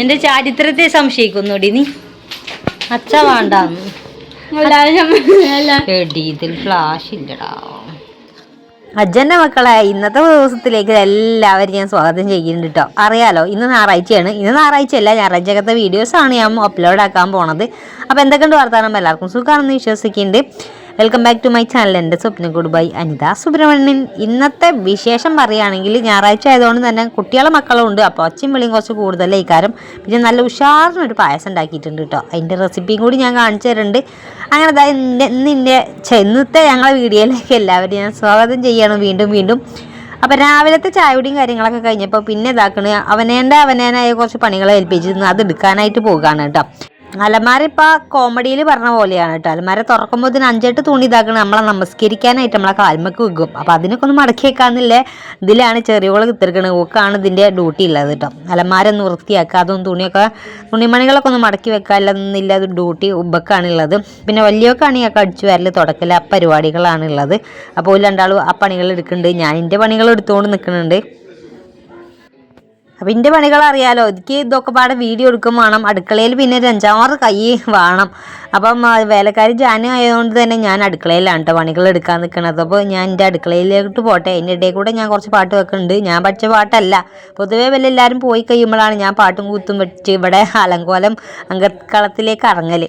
എന്റെ ചാരിത്രത്തെ സംശയിക്കുന്നുടി നീ. അച്ഛ വേണ്ടാന്ന്. എടി ഇതിൽ ഫ്ലാഷ് ഇല്ലടാ. അജ്ജന്റെ മക്കളെ ഇന്നത്തെ ദിവസത്തിലേക്ക് എല്ലാവരും ഞാൻ സ്വാഗതം ചെയ്യുന്നുണ്ട് കേട്ടോ അറിയാലോ ഇന്ന് ഞായറാഴ്ചയാണ്. ഇന്ന് ഞായറാഴ്ചയല്ല ഞായറാഴ്ചക്കത്തെ വീഡിയോസ് ആണ് ഞാൻ അപ്ലോഡ് ആക്കാൻ പോണത്. അപ്പോൾ എന്തൊക്കെയുണ്ട് വർത്താനം? എല്ലാവർക്കും സുഖമാണെന്ന് വിശ്വസിക്കുന്നുണ്ട്. Welcome back to my channel എന്റെ സ്വപ്ന ഗുഡ് ബൈ അനിത. സുബ്രഹ്മണ്യൻ ഇന്നത്തെ വിശേഷം പറയുകയാണെങ്കിൽ ഞായറാഴ്ച ആയതുകൊണ്ട് തന്നെ കുട്ടികളെ മക്കളും ഉണ്ട്. അപ്പോൾ ഒച്ചയും വിളിയും കുറച്ച് കൂടുതലേ ഇക്കാരം പിന്നെ നല്ല ഉഷാറിനൊരു പായസം ഉണ്ടാക്കിയിട്ടുണ്ട് കേട്ടോ. അതിന്റെ റെസിപ്പിയും കൂടി ഞാൻ കാണിച്ചു തരുന്നുണ്ട്. അങ്ങനെ അതായത് ഇന്ന് ഇന്നിന്റെ ഇന്നത്തെ ഞങ്ങളെ വീഡിയോയിലേക്ക് എല്ലാവരും ഞാൻ സ്വാഗതം ചെയ്യണം വീണ്ടും വീണ്ടും. അപ്പോൾ രാവിലത്തെ ചായയുടെയും കാര്യങ്ങളൊക്കെ കഴിഞ്ഞപ്പോൾ പിന്നെ ഇതാക്കണ. അവനേന്റെ അവനേനായ കുറച്ച് പണികളെ ഏൽപ്പിച്ചിരുന്നു. അത് എടുക്കാനായിട്ട് പോകുകയാണ് കേട്ടോ. അലമാര ഇപ്പം കോമഡിയിൽ പറഞ്ഞ പോലെയാണ് കേട്ടോ. അലമാര തുറക്കുമ്പോൾ ഇതിന് അഞ്ചെട്ട് തുണി ഇതാക്കണം നമ്മളെ നമസ്കരിക്കാനായിട്ട് നമ്മളെ കാൽമക്ക് വെക്കും. അപ്പൊ അതിനൊക്കെ ഒന്ന് മടക്കി വെക്കാന്നില്ലേ? ഇതിലാണ് ചെറിയോൾ കുത്തിരിക്കണത്. ഓക്കാണ് ഇതിന്റെ ഡ്യൂട്ടി ഉള്ളത് കേട്ടോ. അലമാര ഒന്ന് വൃത്തിയാക്കുക. അതും തുണിയൊക്കെ തുണിമണികളൊക്കെ ഒന്ന് മടക്കി വെക്കാനില്ല അത് ഡ്യൂട്ടി ഉള്ളത്. പിന്നെ വലിയൊക്കെയാണെങ്കിൽ അടിച്ചു വരൽ തുടക്കൽ ആ പരിപാടികളാണ് ഉള്ളത്. അപ്പോൾ രണ്ടാളും ആ പണികൾ എടുക്കുന്നുണ്ട് ഞാൻ എന്റെ പണികൾ എടുത്തുകൊണ്ട് നിൽക്കുന്നുണ്ട് അപ്പം എന്റെ പണികൾ അറിയാലോ. എനിക്ക് ഇതൊക്കെ പാടെ വീഡിയോ എടുക്കും വേണം. അടുക്കളയിൽ പിന്നെ ഒരു അഞ്ചാറ് കൈ വേണം. അപ്പം വേലക്കാരി ജാനു ആയതുകൊണ്ട് തന്നെ ഞാൻ അടുക്കളയിലാണ് കേട്ടോ പണികൾ എടുക്കാൻ നിൽക്കുന്നത് അപ്പോൾ ഞാൻ എന്റെ അടുക്കളയിലോട്ട് പോട്ടെ. എന്റെ ഇടയിൽ കൂടെ ഞാൻ കുറച്ച് പാട്ട് വെക്കുന്നുണ്ട് ഞാൻ പഠിച്ച പാട്ടല്ല. പൊതുവേ വല്ല എല്ലാവരും പോയി കഴിയുമ്പോഴാണ് ഞാൻ പാട്ടും കൂത്തും വെച്ച് ഇവിടെ അലങ്കോലം അങ്കക്കളത്തിലേക്ക് ഇറങ്ങൽ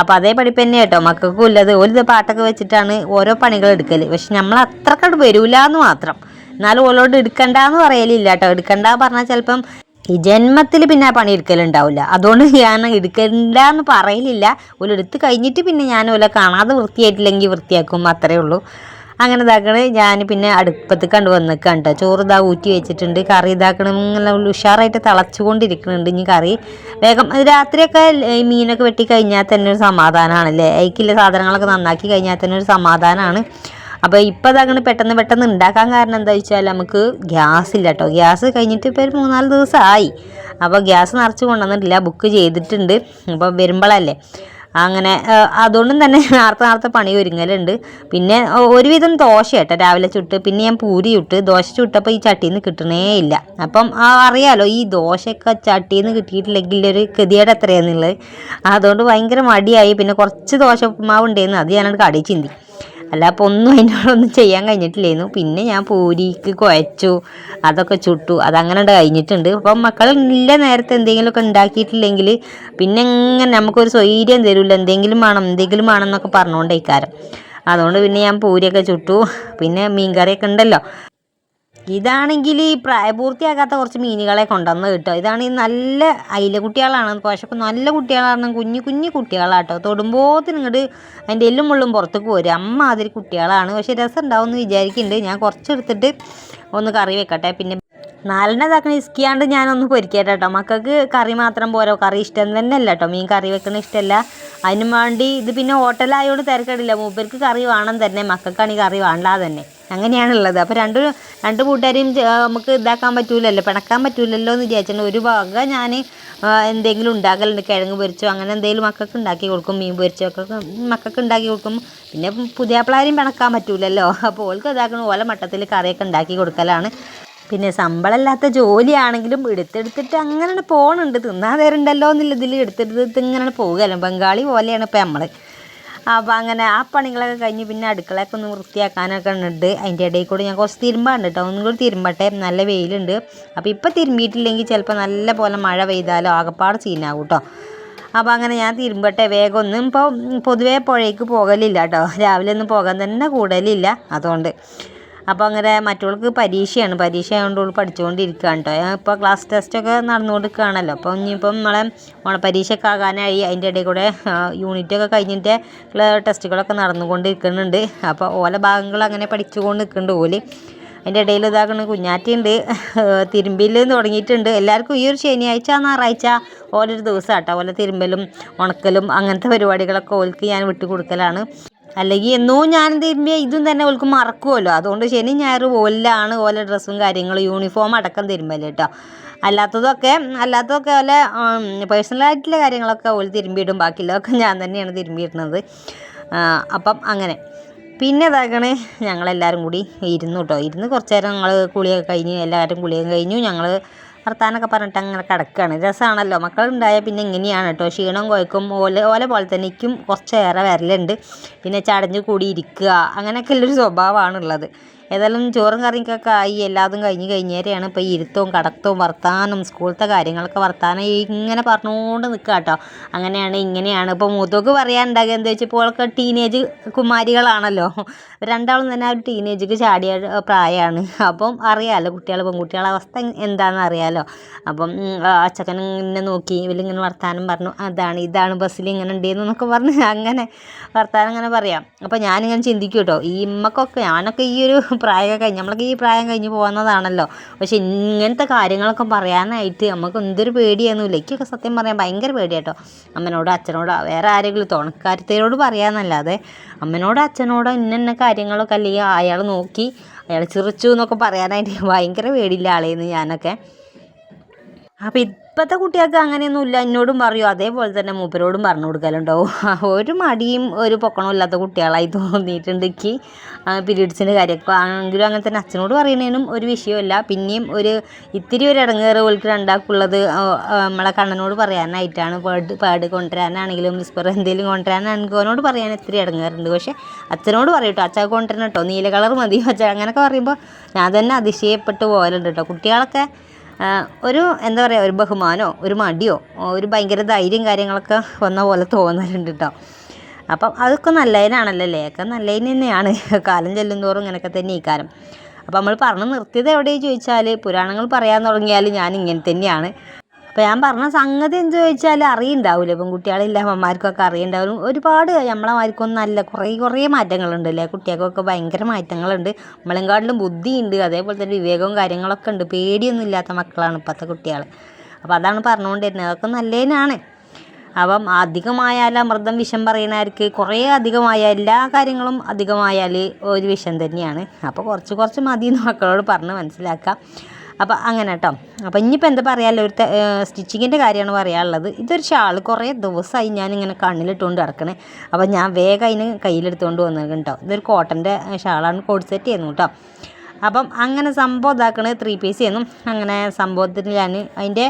അപ്പോൾ അതേ പഠിപ്പ് തന്നെ കേട്ടോ. മക്കൾക്കും ഉള്ളത്. ഒരു പാട്ടൊക്കെ വെച്ചിട്ടാണ് ഓരോ പണികൾ എടുക്കൽ പക്ഷെ നമ്മൾ അത്രക്കട് വരൂല എന്ന് മാത്രം. എന്നാലും ഓലോട് എടുക്കണ്ടെന്ന് പറയലില്ല കേട്ടോ എടുക്കണ്ട പറഞ്ഞാൽ ചിലപ്പം ഈ ജന്മത്തിൽ പിന്നെ പണി എടുക്കലുണ്ടാവില്ല അതുകൊണ്ട് ഞാൻ എടുക്കണ്ട എന്ന് പറയലില്ല. ഓല എടുത്ത് കഴിഞ്ഞിട്ട് പിന്നെ ഞാൻ ഓല കാണാതെ വൃത്തിയായിട്ടില്ലെങ്കിൽ വൃത്തിയാക്കും അത്രേ ഉള്ളൂ. അങ്ങനെ ഇതാക്കണ്. ഞാൻ പിന്നെ അടുപ്പത്ത് കണ്ടു കേട്ടോ ചോറ് ഇതാ ഊറ്റി വെച്ചിട്ടുണ്ട്. കറി ഇതാക്കണം. ഇങ്ങനെ ഉഷാറായിട്ട് തിളച്ചുകൊണ്ടിരിക്കുന്നുണ്ട് ഇനി കറി വേഗം രാത്രിയൊക്കെ ഈ മീനൊക്കെ വെട്ടി കഴിഞ്ഞാൽ തന്നെ ഒരു സമാധാനമാണല്ലേ അതിക്കുള്ള സാധനങ്ങളൊക്കെ നന്നാക്കി കഴിഞ്ഞാൽ തന്നെ ഒരു സമാധാനമാണ് അപ്പോൾ ഇപ്പോൾ അതങ്ങനെ പെട്ടെന്ന് പെട്ടെന്ന് ഉണ്ടാക്കാൻ കാരണം എന്താ വെച്ചാൽ നമുക്ക് ഗ്യാസ് ഇല്ല കേട്ടോ ഗ്യാസ് കഴിഞ്ഞിട്ട് ഇപ്പോൾ ഒരു മൂന്നാൽ ദിവസമായി അപ്പോൾ ഗ്യാസ് നിറച്ച് കൊണ്ടുവന്നിട്ടില്ല. ബുക്ക് ചെയ്തിട്ടുണ്ട്. അപ്പോൾ വരുമ്പോഴല്ലേ അങ്ങനെ അതുകൊണ്ടും തന്നെ നേരത്തെ നേരത്തെ പണി ഒരുങ്ങലുണ്ട്. പിന്നെ ഒരുവിധം ദോശ കേട്ടോ രാവിലെ ചുട്ട്. പിന്നെ ഞാൻ പൂരി ചുട്ട്. ദോശ ചുട്ടപ്പോൾ ഈ ചട്ടിയിൽ നിന്ന് കിട്ടണേ ഇല്ല. അപ്പം അറിയാലോ ഈ ദോശയൊക്കെ ചട്ടിയിൽ നിന്ന് കിട്ടിയിട്ടില്ലെങ്കിൽ ഒരു കൃതിയുടെ എത്രയാണെന്നുള്ളത് അതുകൊണ്ട് ഭയങ്കര മടിയായി. പിന്നെ കുറച്ച് ദോശ ഉപ്പുമാവ് ഉണ്ടായിരുന്നു അത് ഞാനത് കടി ചിന്തി. അല്ല അപ്പോൾ ഒന്നും അതിനോടൊന്നും ചെയ്യാൻ കഴിഞ്ഞിട്ടില്ലായിരുന്നു പിന്നെ ഞാൻ പൂരിക്ക് കുഴച്ചു അതൊക്കെ ചുട്ടു. അതങ്ങനെ കഴിഞ്ഞിട്ടുണ്ട്. അപ്പം മക്കൾ ഇല്ല നേരത്തെ എന്തെങ്കിലുമൊക്കെ ഉണ്ടാക്കിയിട്ടില്ലെങ്കിൽ പിന്നെ ഇങ്ങനെ നമുക്കൊരു സ്വൈര്യം തരില്ല എന്തെങ്കിലും വേണം എന്തെങ്കിലും വേണം എന്നൊക്കെ പറഞ്ഞുകൊണ്ടേക്കാരം അതുകൊണ്ട് പിന്നെ ഞാൻ പൂരിയൊക്കെ ചുട്ടു. പിന്നെ മീൻകറിയൊക്കെ ഉണ്ടല്ലോ. ഇതാണെങ്കിൽ ഈ പ്രായപൂർത്തിയാകാത്ത കുറച്ച് മീനുകളെ കൊണ്ടുവന്ന് കിട്ടും. ഇതാണെങ്കിൽ നല്ല അയില കുട്ടികളാണ്. പക്ഷെ നല്ല കുട്ടികളാണ്. കുഞ്ഞു കുഞ്ഞു കുട്ടികളാട്ടോ. തൊടുമ്പോത്തിന് ഇങ്ങോട്ട് അതിന്റെ എല്ലും മുള്ളും പുറത്തേക്ക് വരും. അമ്മ അതിൽ കുട്ടികളാണ്. പക്ഷെ രസം ഉണ്ടാവുമെന്ന് വിചാരിക്കുന്നുണ്ട്. ഞാൻ കുറച്ചെടുത്തിട്ട് ഒന്ന് കറി വെക്കട്ടെ. പിന്നെ നാലെണ്ണ ഇതാക്കണ ഇസ്കിയാണ്ട് ഞാനൊന്ന് പൊരിക്കട്ടെ കേട്ടോ മക്കൾക്ക് കറി മാത്രം പോരോ? കറി ഇഷ്ടം തന്നെ അല്ല കേട്ടോ മീൻ കറി വെക്കണ ഇഷ്ടമല്ല അതിന് വേണ്ടി ഇത് പിന്നെ ഹോട്ടലായോട് തിരക്കടില്ല. മൂപ്പർക്ക് കറി വേണം തന്നെ. മക്കൾക്കാണെങ്കിൽ കറി വേണ്ട തന്നെ. അങ്ങനെയാണുള്ളത്. അപ്പോൾ രണ്ട് രണ്ട് കൂട്ടുകാരെയും നമുക്ക് ഇതാക്കാൻ പറ്റൂലല്ലോ. പിണക്കാൻ പറ്റൂലല്ലോ എന്ന് വിചാരിച്ചാൽ ഒരു വക ഞാൻ എന്തെങ്കിലും ഉണ്ടാക്കലുണ്ട്. കിഴങ്ങ് പൊരിച്ചോ അങ്ങനെ എന്തെങ്കിലും മക്കൾക്ക് ഉണ്ടാക്കി കൊടുക്കും. മീൻ പൊരിച്ചോ ഒക്കെ മക്കൾക്ക് ഉണ്ടാക്കി കൊടുക്കും. പിന്നെ പുതിയ പിള്ളേരെയും പിണക്കാൻ പറ്റൂലല്ലോ. അപ്പോൾ ഓൾക്ക് ഇതാക്കണം. ഓല മട്ടത്തിൽ കറിയൊക്കെ ഉണ്ടാക്കി കൊടുക്കലാണ്. പിന്നെ ശമ്പളമില്ലാത്ത ജോലിയാണെങ്കിലും എടുത്തെടുത്തിട്ട് അങ്ങനെ പോകണുണ്ട് തിന്നാൻ തരണ്ടല്ലോ എന്നുള്ള ഇതിൽ എടുത്തെടുത്തിട്ട് ഇങ്ങനെ പോകുകയല്ലോ ബംഗാളി പോലെയാണ് ഇപ്പം നമ്മൾ അപ്പോൾ അങ്ങനെ ആ പണികളൊക്കെ കഴിഞ്ഞ് പിന്നെ അടുക്കളയൊക്കെ ഒന്ന് വൃത്തിയാക്കാനൊക്കെ ഉണ്ട്. അതിന്റെ ഇടയിൽ കൂടെ ഞാൻ കുറച്ച് തിരുമ്പാണ് കേട്ടോ. ഒന്നും കൂടി തിരുമ്പട്ടെ. നല്ല വെയിലുണ്ട്. അപ്പോൾ ഇപ്പോൾ തിരുമ്പിയിട്ടില്ലെങ്കിൽ ചിലപ്പോൾ നല്ല പോലെ മഴ പെയ്താലോ ആകപ്പാട് സീനാകും കേട്ടോ. അപ്പോൾ അങ്ങനെ ഞാൻ തിരുമ്പട്ടെ. വേഗം ഒന്നും ഇപ്പോൾ പൊതുവേ പുഴയ്ക്ക് പോകലില്ല കേട്ടോ. രാവിലെ ഒന്നും പോകാൻ തന്നെ കൂടലില്ല. അതുകൊണ്ട് അപ്പോൾ അങ്ങനെ മറ്റവൾക്ക് പരീക്ഷയാണ്. പരീക്ഷ ആയതുകൊണ്ട് അവൾ പഠിച്ചുകൊണ്ടിരിക്കുകയാണ് കേട്ടോ ഇപ്പോൾ ക്ലാസ് ടെസ്റ്റൊക്കെ നടന്നുകൊണ്ടിരിക്കുകയാണല്ലോ അപ്പോൾ ഇനിയിപ്പം നമ്മളെ ഓണപ്പരീക്ഷയൊക്കെ ആകാനായി. അതിന്റെ ഇടയിൽ കൂടെ യൂണിറ്റൊക്കെ കഴിഞ്ഞിട്ട് ടെസ്റ്റുകളൊക്കെ നടന്നുകൊണ്ടിരിക്കുന്നുണ്ട്. അപ്പോൾ ഓല ഭാഗങ്ങൾ അങ്ങനെ പഠിച്ചുകൊണ്ട് നിൽക്കുന്നുണ്ട് ഓൽ അതിന്റെ ഇടയിൽ ഇതാക്കണ കുഞ്ഞാറ്റുണ്ട് തിരുമ്പിൽ തുടങ്ങിയിട്ടുണ്ട്. എല്ലാവർക്കും ഈ ഒരു ശനിയാഴ്ച ഞായറാഴ്ച ഓരോരു ദിവസം കേട്ടോ ഓല തിരുമ്പലും ഉണക്കലും അങ്ങനത്തെ പരിപാടികളൊക്കെ ഓൽക്ക് ഞാൻ വിട്ടു കൊടുക്കലാണ് അല്ലെങ്കിൽ എന്നോ ഞാൻ തരുമ്പോൾ ഇതും തന്നെ ഓൾക്ക് മറക്കുമല്ലോ അതുകൊണ്ട് ശനി ഞായർ ഓലാണ് ഓല ഡ്രസ്സും കാര്യങ്ങളും യൂണിഫോം അടക്കം തരുമ്പോൾ കേട്ടോ അല്ലാത്തതൊക്കെ അല്ലാത്തതൊക്കെ ഓല പേഴ്സണലായിട്ടുള്ള കാര്യങ്ങളൊക്കെ ഓൽ തിരുമ്പിയിടും ബാക്കിയുള്ളതൊക്കെ ഞാൻ തന്നെയാണ് തിരുമ്പിയിടുന്നത് അപ്പം അങ്ങനെ. പിന്നെ ഇതാക്കണ് ഞങ്ങളെല്ലാവരും കൂടി ഇരുന്നു കേട്ടോ ഇരുന്ന് കുറച്ച് നേരം ഞങ്ങൾ കുളിയൊക്കെ കഴിഞ്ഞ് എല്ലാവരും കുളിയൊക്കെ കഴിഞ്ഞു. ഞങ്ങൾ വർത്താനൊക്കെ പറഞ്ഞിട്ട് അങ്ങനെ കിടക്കുകയാണ് രസമാണല്ലോ മക്കളുണ്ടായാൽ പിന്നെ ഇങ്ങനെയാണ് കേട്ടോ ക്ഷീണം കുഴക്കും. ഓല ഓല പോലെ തന്നെ എനിക്കും കുറച്ചേറെ വരലുണ്ട്. പിന്നെ ചടഞ്ഞ് കൂടി ഇരിക്കുക അങ്ങനെയൊക്കെ ഉള്ളൊരു സ്വഭാവമാണുള്ളത്. ഏതായാലും ചോറും കറിക്കൊക്കെ ആയി. എല്ലാതും കഴിഞ്ഞ് കഴിഞ്ഞേരെയാണ് ഇപ്പോൾ ഇരുത്തവും കടത്തവും വർത്താനം സ്കൂളത്തെ കാര്യങ്ങളൊക്കെ വർത്താനം ഇങ്ങനെ പറഞ്ഞുകൊണ്ട് നിൽക്കുക കേട്ടോ അങ്ങനെയാണ് ഇങ്ങനെയാണ്. ഇപ്പോൾ മൂത്തോക്ക് പറയാനുണ്ടാകുക എന്താ വെച്ചാൽ ഇപ്പോൾ അവൾക്ക് ടീനേജ് കുമാരികളാണല്ലോ. രണ്ടാളും തന്നെ ആ ഒരു ടീനേജിക്ക് ചാടിയ പ്രായമാണ് അപ്പം അറിയാമല്ലോ കുട്ടികളെ പെൺകുട്ടികളെ അവസ്ഥ എന്താണെന്ന് അറിയാമല്ലോ അപ്പം അച്ചക്കൻ ഇങ്ങനെ നോക്കി ഇവരിങ്ങനെ വർത്താനം പറഞ്ഞു. അതാണ് ഇതാണ് ബസ്സിൽ ഇങ്ങനെ ഉണ്ടെന്ന് എന്നൊക്കെ പറഞ്ഞ് അങ്ങനെ വർത്താനം അങ്ങനെ പറയാം. അപ്പോൾ ഞാനിങ്ങനെ ചിന്തിക്കും കേട്ടോ ഈ ഇമ്മക്കൊക്കെ ഞാനൊക്കെ ഈ ഒരു പ്രായമൊക്കെ കഴിഞ്ഞ് നമ്മളൊക്കെ ഈ പ്രായം കഴിഞ്ഞ് പോകുന്നതാണല്ലോ. പക്ഷെ ഇങ്ങനത്തെ കാര്യങ്ങളൊക്കെ പറയാനായിട്ട് നമുക്ക് എന്തൊരു പേടിയൊന്നുമില്ല. എനിക്കൊക്കെ സത്യം പറയാൻ ഭയങ്കര പേടിയാട്ടോ. അമ്മനോട് അച്ഛനോട് വേറെ ആരെങ്കിലും തുണക്കാരത്തേരോട് പറയാമെന്നല്ലാതെ അമ്മനോട് അച്ഛനോടോ ഇന്ന കാര്യങ്ങളൊക്കെ അല്ലെങ്കിൽ അയാൾ നോക്കി അയാൾ ചിറിച്ചു എന്നൊക്കെ പറയാനായിട്ട് ഭയങ്കര പേടിയില്ല ആളേന്ന് ഞാനൊക്കെ. അപ്പോൾ ഇപ്പോഴത്തെ കുട്ടികൾക്ക് അങ്ങനെയൊന്നും ഇല്ല എന്നോടും പറയും. അതേപോലെ തന്നെ മൂപ്പരോടും പറഞ്ഞു കൊടുക്കലുണ്ടാവും. ഒരു മടിയും ഒരു പൊക്കണവും ഇല്ലാത്ത കുട്ടികളായി തോന്നിയിട്ടുണ്ട് എനിക്ക്. പീരീഡ്സിന്റെ കാര്യമൊക്കെ. ആണെങ്കിലും അങ്ങനെ തന്നെ അച്ഛനോട് പറയുന്നതിനും ഒരു വിഷയമില്ല പിന്നെയും ഒരു ഇത്തിരി ഒരു ഇടങ്ങേറ് ഓൾക്ക് രണ്ടാക്കുള്ളത് നമ്മളെ കണ്ണനോട് പറയാനായിട്ടാണ്. പാട് പാട് കൊണ്ടുവരാനാണെങ്കിലും വിസ്പർ എന്തെങ്കിലും കൊണ്ടുവരാനാണെങ്കിൽ അവനോട് പറയാൻ ഇത്തിരി ഇടങ്ങേറുണ്ട്. പക്ഷേ അച്ഛനോട് പറയും കേട്ടോ അച്ഛൻ കൊണ്ടുവരണം കേട്ടോ നീല കളർ മതി. അച്ഛൻ അങ്ങനെയൊക്കെ പറയുമ്പോൾ ഞാൻ തന്നെ അതിശയപ്പെട്ട് പോകലുണ്ട് കേട്ടോ. കുട്ടികളൊക്കെ ഒരു എന്താ പറയുക ഒരു ബഹുമാനോ ഒരു മടിയോ ഒരു ഭയങ്കര ധൈര്യം കാര്യങ്ങളൊക്കെ വന്ന പോലെ തോന്നലുണ്ട് കേട്ടോ അപ്പം അതൊക്കെ നല്ലതിനാണല്ലോ അല്ലേ? ഒക്കെ നല്ലതിന് തന്നെയാണ്. കാലം ചെല്ലുന്തോറും ഇങ്ങനെയൊക്കെ തന്നെ ഈ കാലം. അപ്പം നമ്മൾ പറഞ്ഞു നിർത്തിയത് എവിടെയെന്ന് ചോദിച്ചാൽ പുരാണങ്ങൾ പറയാൻ തുടങ്ങിയാൽ ഞാൻ ഇങ്ങനെ തന്നെയാണ്. അപ്പോൾ ഞാൻ പറഞ്ഞ സംഗതി എന്ത് ചോദിച്ചാൽ അറിയുണ്ടാവില്ല പെൺകുട്ടികളില്ല അമ്മമാർക്കൊക്കെ അറിയുണ്ടാവും. ഒരുപാട് നമ്മളെ മാർക്കൊന്നും നല്ല കുറേ കുറേ മാറ്റങ്ങളുണ്ട് അല്ലേ കുട്ടികൾക്കൊക്കെ ഭയങ്കര മാറ്റങ്ങളുണ്ട്. നമ്മളെങ്കാട്ടിലും ബുദ്ധിയുണ്ട്. അതേപോലെ തന്നെ വിവേകവും കാര്യങ്ങളൊക്കെ ഉണ്ട്. പേടിയൊന്നും ഇല്ലാത്ത മക്കളാണ് ഇപ്പോഴത്തെ കുട്ടികൾ അപ്പോൾ അതാണ് പറഞ്ഞുകൊണ്ടിരുന്നത്. അതൊക്കെ നല്ലതിനാണ്. അപ്പം അധികമായാൽ അമൃതം വിഷം പറയുന്നവർക്ക് കുറേ അധികമായ എല്ലാ കാര്യങ്ങളും അധികമായാൽ ഒരു വിഷം തന്നെയാണ്. അപ്പോൾ കുറച്ച് കുറച്ച് മതി എന്ന് മക്കളോട് പറഞ്ഞ് മനസ്സിലാക്കാം. അപ്പോൾ അങ്ങനെ കേട്ടോ അപ്പോൾ ഇനിയിപ്പോൾ എന്താ പറയാമല്ലോ ഒരു സ്റ്റിച്ചിങ്ങിന്റെ കാര്യമാണ് പറയാനുള്ളത്. ഇതൊരു ഷാൾ കുറേ ദിവസമായി ഞാനിങ്ങനെ കണ്ണിലിട്ടുകൊണ്ട് കിടക്കണേ അപ്പോൾ ഞാൻ വേഗം അതിന് കയ്യിലെടുത്തുകൊണ്ട് വന്നത് കേട്ടോ ഇതൊരു കോട്ടന്റെ ഷാളാണ് കോഡ് സെറ്റ് ചെയ്യുന്നു കേട്ടോ അപ്പം അങ്ങനെ സംഭവം ഇതാക്കണത് ത്രീ പീസ് ചെയ്യുന്നു. അങ്ങനെ സംഭവത്തിന് ഞാൻ അതിന്റെ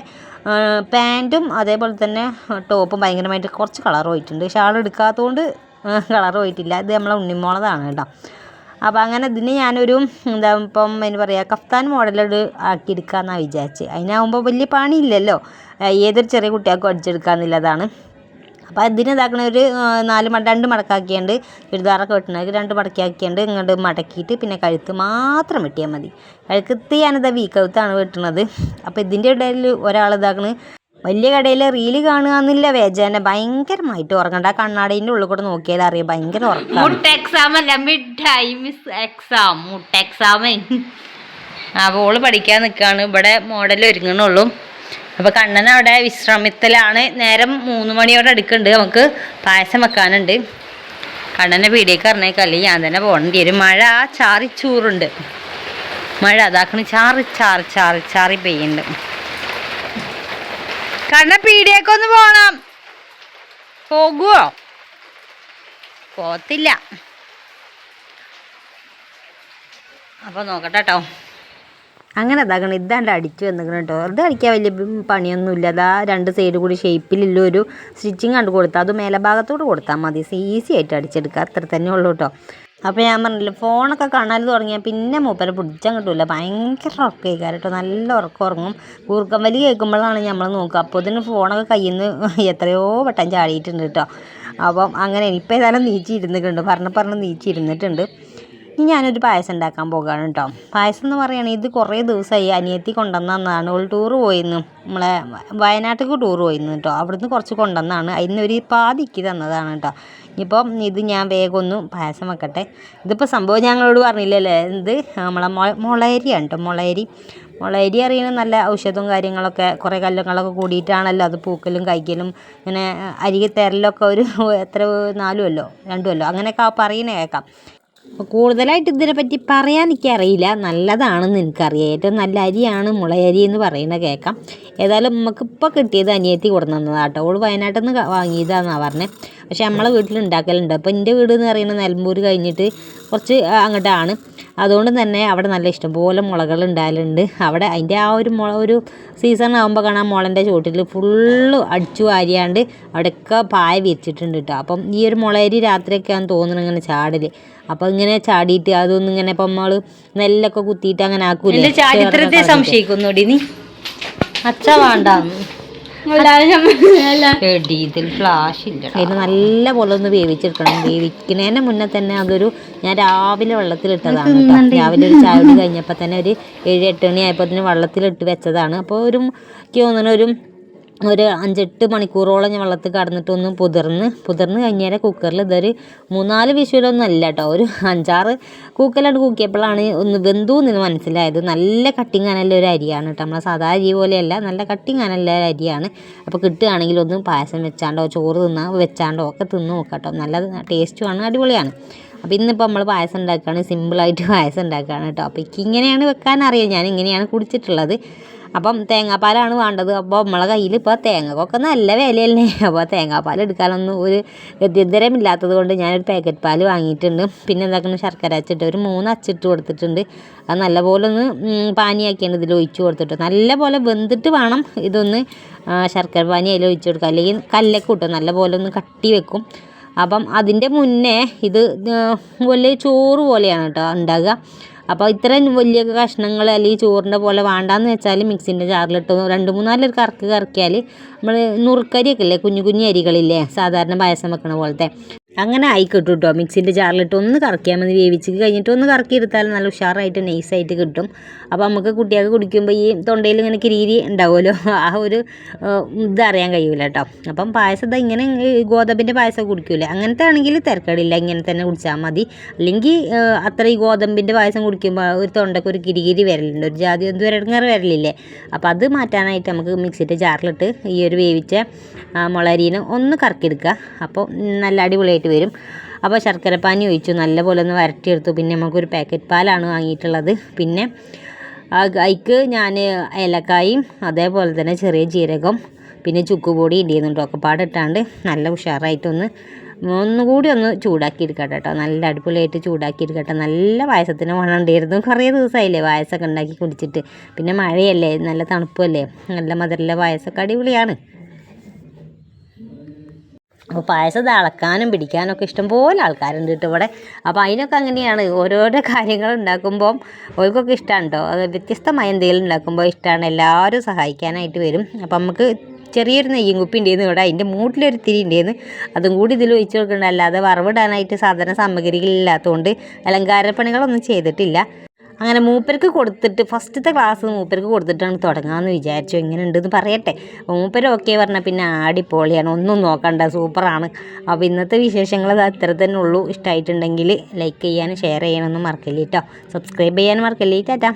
പാന്റും അതേപോലെ തന്നെ ടോപ്പും ഭയങ്കരമായിട്ട് കുറച്ച് കളർ പോയിട്ടുണ്ട്. ഷാൾ എടുക്കാത്തതുകൊണ്ട് കളർ പോയിട്ടില്ല. ഇത് നമ്മളെ ഉണ്ണിമോളതാണ് കേട്ടോ അപ്പോൾ അങ്ങനെ ഇതിന് ഞാനൊരു എന്താ ഇപ്പം എന്ന് പറയുക കഫ്താൻ മോഡലോട് ആക്കിയെടുക്കാമെന്നാണ് വിചാരിച്ച്. അതിനാകുമ്പോൾ വലിയ പണിയില്ലല്ലോ. ഏതൊരു ചെറിയ കുട്ടികൾക്കും അടിച്ചെടുക്കാമെന്നുള്ളതാണ് അപ്പോൾ അതിന് ഇതാക്കണ ഒരു നാല് മട രണ്ട് മടക്കാക്കിയുണ്ട് ചുരിദാറൊക്കെ വെട്ടണമെങ്കിൽ രണ്ട് മടക്കിയാക്കിയുണ്ട് ഇങ്ങോട്ട് മടക്കിയിട്ട് പിന്നെ കഴുത്ത് മാത്രം വെട്ടിയാൽ മതി. കഴുത്ത് ഞാനിതാ വീക്കഴുത്താണ് വെട്ടണത്. അപ്പോൾ ഇതിന്റെ ഇടയിൽ ഒരാൾ ഇതാക്കണ് വലിയ കടയിൽ റീൽ കാണുക എന്നില്ല വേജന ഭയങ്കരമായിട്ട് ഉറങ്ങണ്ട. കണ്ണാടീന്റെ ഉള്ളിൽ കൂടെ നോക്കിയാൽ അറിയാം ഭയങ്കര മിഡ് എക്സാം അപ്പോൾ ഓൾ പഠിക്കാൻ നിൽക്കുകയാണ് ഇവിടെ മോഡൽ ഒരുങ്ങണുള്ളൂ. അപ്പോൾ കണ്ണൻ അവിടെ വിശ്രമത്തിലാണ്. നേരം മൂന്ന് മണിയോടെ അടുക്കുന്നുണ്ട്. നമുക്ക് പായസം വെക്കാനുണ്ട്. കണ്ണനെ പീടിയേക്ക് പറഞ്ഞേക്കല്ലേ ഞാൻ തന്നെ പോകേണ്ടി വരും മഴ ചാറി ചൂറുണ്ട് മഴ അതാക്കണ ചാറി ചാറി ചാറി ചാറി പെയ്യുന്നുണ്ട്. കണ്ണ പീടിയേക്കൊന്ന് പോണം. പോകുവോ? പോത്തില്ല. അപ്പോൾ നോക്കട്ടെ കേട്ടോ അങ്ങനെ ഇതാക്കണം ഇതാണ്ട് അടിച്ചു വന്നിക്കണം കേട്ടോ. അത് അടിക്കാൻ വലിയ പണിയൊന്നുമില്ല. അതാ രണ്ട് സൈഡ് കൂടി ഷേപ്പിലുള്ള ഒരു സ്റ്റിച്ചിങ് കണ്ട് കൊടുത്താൽ അത് മേലഭാഗത്തോട് കൊടുത്താൽ മതി. ഈസി ആയിട്ട് അടിച്ചെടുക്കുക അത്ര തന്നെ ഉള്ളൂ കേട്ടോ. അപ്പോൾ ഞാൻ പറഞ്ഞില്ല ഫോണൊക്കെ കാണാൻ തുടങ്ങിയാൽ പിന്നെ മൂപ്പരെ പിടിച്ചാൽ കിട്ടില്ല ഭയങ്കര ഉറക്കമായി കാരട്ടോ നല്ല ഉറക്കം ഉറങ്ങും. കൂർക്കം വലി കേൾക്കുമ്പോഴാണ് നമ്മൾ നോക്കുക. അപ്പോൾ തന്നെ ഫോണൊക്കെ കയ്യിൽ നിന്ന് എത്രയോ വട്ടം ചാടിയിട്ടുണ്ട് കേട്ടോ. അപ്പം അങ്ങനെ ഇപ്പം ഏതായാലും നീച്ചിരുന്നിട്ടുണ്ട് പറഞ്ഞ് പറഞ്ഞ് നീച്ചിരുന്നിട്ടുണ്ട്. ഇനി ഞാനൊരു പായസം ഉണ്ടാക്കാൻ പോകുകയാണ് കേട്ടോ പായസം എന്ന് പറയുകയാണെങ്കിൽ ഇത് കുറേ ദിവസമായി അനിയത്തി കൊണ്ടുവന്നതാണ് ഓൾ ടൂർ പോയിരുന്നു. നമ്മളെ വയനാട്ടിലേക്ക് ടൂർ പോയിരുന്നു കേട്ടോ അവിടുന്ന് കുറച്ച് കൊണ്ടുവന്നതാണ്. അതിന് ഒരു പാതിക്ക് തന്നതാണ് കേട്ടോ ഇനിയിപ്പം ഇത് ഞാൻ വേഗം ഒന്ന് പായസം വെക്കട്ടെ. ഇതിപ്പോൾ സംഭവം ഞങ്ങളോട് പറഞ്ഞില്ലല്ലേ? ഇത് നമ്മളെ മൊ മുളയരിയാണ് കേട്ടോ മുളയരി മുളയരി അറിയണ. നല്ല ഔഷധവും കാര്യങ്ങളൊക്കെ കുറേ കല്ലുകളൊക്കെ കൂടിയിട്ടാണല്ലോ അത് പൂക്കലും കൈക്കലും ഇങ്ങനെ അരികെ തരലൊക്കെ ഒരു എത്ര നാലുമല്ലോ രണ്ടുമല്ലോ അങ്ങനെയൊക്കെ പറയണേ കേൾക്കാം. കൂടുതലായിട്ട് ഇതിനെപ്പറ്റി പറയാൻ എനിക്കറിയില്ല. നല്ലതാണെന്ന് എനിക്കറിയാം. ഏറ്റവും നല്ല അരിയാണ് മുളയരി എന്ന് പറയുന്നത് കേൾക്കാം ഏതായാലും നമുക്കിപ്പോൾ കിട്ടിയത് അനിയത്തി കൊടുന്നതാണ് കേട്ടോ. ഓൾ വയനാട്ടിൽ നിന്ന് വാങ്ങിയതാണെന്നാണ് പറഞ്ഞത് പക്ഷേ നമ്മളെ വീട്ടിൽ ഉണ്ടാക്കലുണ്ട്. അപ്പോൾ എന്റെ വീട് എന്ന് പറയുന്നത് നിലമ്പൂർ കഴിഞ്ഞിട്ട് കുറച്ച് അങ്ങോട്ടാണ്. അതുകൊണ്ട് തന്നെ അവിടെ നല്ല ഇഷ്ടംപോലെ മുളകൾ ഉണ്ടായാലുണ്ട് അവിടെ അതിന്റെ ആ ഒരു മുള ഒരു സീസൺ ആകുമ്പോൾ കാണാം മുളന്റെ ചുവട്ടിൽ ഫുള്ള് അടിച്ചു വാരിയാണ്ട് അവിടെയൊക്കെ പായ വിരിച്ചിട്ടുണ്ട് കേട്ടോ അപ്പം ഈ ഒരു മുളയരി രാത്രിയൊക്കെയാണ് തോന്നുന്നു ഇങ്ങനെ ചാടൽ അപ്പം ഇങ്ങനെ ചാടിയിട്ട് അതൊന്നും ഇങ്ങനെ ഇപ്പം നമ്മൾ നെല്ലൊക്കെ കുത്തിയിട്ട് അങ്ങനെ ആക്കൂലേ? സംശയിക്കുന്നു അച്ഛ വേണ്ടാന്ന്. അതിന് നല്ല പോലെ ഒന്ന് വേവിച്ചെടുക്കണം. വേവിക്കുന്നതിന് മുന്നേ തന്നെ അതൊരു ഞാൻ രാവിലെ വെള്ളത്തിലിട്ടതാണ് കേട്ടോ. രാവിലെ ഒരു ചായ കഴിഞ്ഞപ്പോൾ തന്നെ ഒരു ഏഴ് എട്ട് മണി ആയപ്പോൾ തന്നെ വെള്ളത്തിലിട്ട് വെച്ചതാണ്. അപ്പോൾ ഒരു എനിക്ക് തോന്നുന്നു ഒരു ഒരു അഞ്ചെട്ട് മണിക്കൂറോളം ഞാൻ വെള്ളത്തിൽ കടന്നിട്ടൊന്ന് പുതിർന്ന് പുതിർന്ന് കഴിഞ്ഞാൽ കുക്കറിൽ ഇതൊരു മൂന്നാൽ വിഷുവിലൊന്നും അല്ല കേട്ടോ ഒരു അഞ്ചാറ് കൂക്കലായിട്ട് കൂക്കിയപ്പോഴാണ് ഒന്ന് വെന്തു എന്ന് മനസ്സിലായത്. നല്ല കട്ടിങ് ആനല്ല ഒരു അരിയാണ് കേട്ടോ നമ്മളെ സാധാ അരി പോലെയല്ല നല്ല കട്ടിങ് ആനല്ല ഒരു അരിയാണ്. അപ്പോൾ കിട്ടുകയാണെങ്കിൽ ഒന്ന് പായസം വെച്ചാണ്ടോ ചോറ് തിന്നാ വെച്ചാണ്ടോ ഒക്കെ തിന്ന് നോക്കാം കേട്ടോ നല്ല ടേസ്റ്റുമാണ് അടിപൊളിയാണ്. അപ്പോൾ ഇന്നിപ്പോൾ നമ്മൾ പായസം ഉണ്ടാക്കുകയാണ് സിമ്പിളായിട്ട് പായസം ഉണ്ടാക്കുകയാണ് കേട്ടോ അപ്പോൾ ഇങ്ങനെയാണ് വെക്കാൻ അറിയാം ഞാൻ ഇങ്ങനെയാണ് കുടിച്ചിട്ടുള്ളത്. അപ്പം തേങ്ങാപ്പാലാണ് വേണ്ടത്. അപ്പോൾ നമ്മളെ കയ്യിൽ ഇപ്പോൾ തേങ്ങക്കൊക്കെ നല്ല വിലയല്ലേ. അപ്പോൾ തേങ്ങാപ്പാൽ എടുക്കാനൊന്നും ഒരു ഗത്യന്തരമില്ലാത്തത് കൊണ്ട് ഞാനൊരു പാക്കറ്റ് പാൽ വാങ്ങിയിട്ടുണ്ട്. പിന്നെ എന്താക്കുന്നു ശർക്കര അച്ചിട്ട് ഒരു മൂന്ന് അച്ചിട്ട് കൊടുത്തിട്ടുണ്ട്. അത് നല്ലപോലെ ഒന്ന് പാനിയാക്കിയാണ് ഇതിൽ ഒഴിച്ച് കൊടുത്തിട്ട്. നല്ലപോലെ വെന്തിട്ട് വേണം ഇതൊന്ന് ശർക്കര പാനി അതിൽ ഒഴിച്ച് കൊടുക്കുക അല്ലെങ്കിൽ കല്ലൊക്കെ കിട്ടും നല്ലപോലെ ഒന്ന് കട്ടി വെക്കും. അപ്പം അതിന്റെ മുന്നേ ഇത് വലിയ ചോറ് പോലെയാണ് കേട്ടോ ഉണ്ടാകുക അപ്പോൾ ഇത്രയും വലിയ കഷ്ണങ്ങൾ അല്ലെങ്കിൽ ചോറിന്റെ പോലെ വേണ്ടാന്ന് വെച്ചാൽ മിക്സിന്റെ ജാറിലിട്ട് രണ്ട് മൂന്നാൽ കറക്ക് കറക്കിയാൽ നമ്മൾ നുറുക്കരിയൊക്കെ ഇല്ലേ? കുഞ്ഞു കുഞ്ഞു അരികളില്ലേ? സാധാരണ പായസം വെക്കണ പോലത്തെ. അങ്ങനെ ആയി കിട്ടും മിക്സിന്റെ ജാറിലിട്ട് ഒന്ന് കറക്കിയാൽ മതി. വേവിച്ച് കഴിഞ്ഞിട്ട് ഒന്ന് കറക്കി എടുത്താൽ നല്ല ഉഷാറായിട്ട് നൈസായിട്ട് കിട്ടും. അപ്പോൾ നമുക്ക് കുട്ടികൾക്ക് കുടിക്കുമ്പോൾ ഈ തൊണ്ടയിൽ ഇങ്ങനെ കിരീരി ഉണ്ടാവുമല്ലോ. ആ ഒരു ഇതറിയാൻ കഴിയില്ല കേട്ടോ. അപ്പം പായസം ഇങ്ങനെ ഗോതമ്പിന്റെ പായസം കുടിക്കൂലേ. അങ്ങനത്തെ ആണെങ്കിൽ തിരക്കേടില്ല. ഇങ്ങനെ തന്നെ കുടിച്ചാൽ മതി. അല്ലെങ്കിൽ അത്ര ഈ ഗോതമ്പിന്റെ പായസം കുടിക്കുമ്പോൾ ഒരു തൊണ്ടയ്ക്ക് ഒരു കിരികിരി വരലുണ്ട്. ഒരു ജാതി എന്ത് ഇടങ്ങാറ് വരലില്ലേ. അപ്പോൾ അത് മാറ്റാനായിട്ട് നമുക്ക് മിക്സിന്റെ ജാറിലിട്ട് ഈ ഒരു വേവിച്ച മുളരീനെ ഒന്ന് കറക്കിയെടുക്കുക. അപ്പോൾ നല്ല അടിപൊളിയായിട്ട് വരും. അപ്പോൾ ശർക്കരപ്പാനി ഒഴിച്ചു നല്ലപോലെ ഒന്ന് വരട്ടിയെടുത്തു. പിന്നെ നമുക്കൊരു പാക്കറ്റ് പാലാണ് വാങ്ങിയിട്ടുള്ളത്. പിന്നെ അതിക്ക് ഞാൻ ഏലക്കായും അതേപോലെ തന്നെ ചെറിയ ജീരകം പിന്നെ ചുക്കുപൊടി ഇടിയുന്നുണ്ട് ഒക്കെ പാടിട്ടാണ്ട് നല്ല ഉഷാറായിട്ടൊന്ന് ഒന്നുകൂടി ഒന്ന് ചൂടാക്കി എടുക്കട്ടെ കേട്ടോ. നല്ല അടിപൊളിയായിട്ട് ചൂടാക്കി എടുക്കട്ടെ നല്ല പായസത്തിന് വേണമുണ്ടായിരുന്നു കുറേ ദിവസമായില്ലേ പായസമൊക്കെ ഉണ്ടാക്കി കുടിച്ചിട്ട്. പിന്നെ മഴയല്ലേ നല്ല തണുപ്പല്ലേ. നല്ല മധുരമുള്ള പായസമൊക്കെ അടിപൊളിയാണ്. അപ്പോൾ പായസം തിളക്കാനും പിടിക്കാനും ഒക്കെ ഇഷ്ടംപോലെ ആൾക്കാരുണ്ട് കേട്ടോ ഇവിടെ. അപ്പോൾ അതിനൊക്കെ അങ്ങനെയാണ് ഓരോരോ കാര്യങ്ങൾ ഉണ്ടാക്കുമ്പം ഓർക്കൊക്കെ ഇഷ്ടമാണ് കേട്ടോ. അത് വ്യത്യസ്തമായ എന്തെങ്കിലും ഉണ്ടാക്കുമ്പോൾ ഇഷ്ടമാണ് എല്ലാവരും സഹായിക്കാനായിട്ട് വരും. അപ്പം നമുക്ക് ചെറിയൊരു നെയ്യും കുപ്പി ഉണ്ടെന്ന് ഇവിടെ അതിന്റെ മൂട്ടിലൊരു തിരി ഉണ്ടെന്ന് അതും കൂടി ഇതിൽ ഒഴിച്ചു കൊടുക്കേണ്ട അല്ലാതെ വറവിടാനായിട്ട് സാധാരണ സാമഗ്രികളില്ലാത്തതുകൊണ്ട് അലങ്കാരപ്പണികളൊന്നും ചെയ്തിട്ടില്ല. അങ്ങനെ മൂപ്പർക്ക് കൊടുത്തിട്ട് ഫസ്റ്റത്തെ ക്ലാസ് മൂപ്പർക്ക് കൊടുത്തിട്ടാണ് തുടങ്ങാമെന്ന് വിചാരിച്ചു. എങ്ങനെ ഉണ്ടെന്ന് പറയട്ടെ. മൂപ്പർ ഓക്കെ പറഞ്ഞാൽ പിന്നെ ആടിപ്പൊളിയാണ് ഒന്നും നോക്കണ്ട. സൂപ്പറാണ്. അപ്പോൾ ഇന്നത്തെ വിശേഷങ്ങൾ അത് അത്ര തന്നെ ഉള്ളൂ. ഇഷ്ടമായിട്ടുണ്ടെങ്കിൽ ലൈക്ക് ചെയ്യാനും ഷെയർ ചെയ്യാനൊന്നും മറക്കല്ലേ കേട്ടോ സബ്സ്ക്രൈബ് ചെയ്യാനും മറക്കല്ലേ. ടാറ്റാ.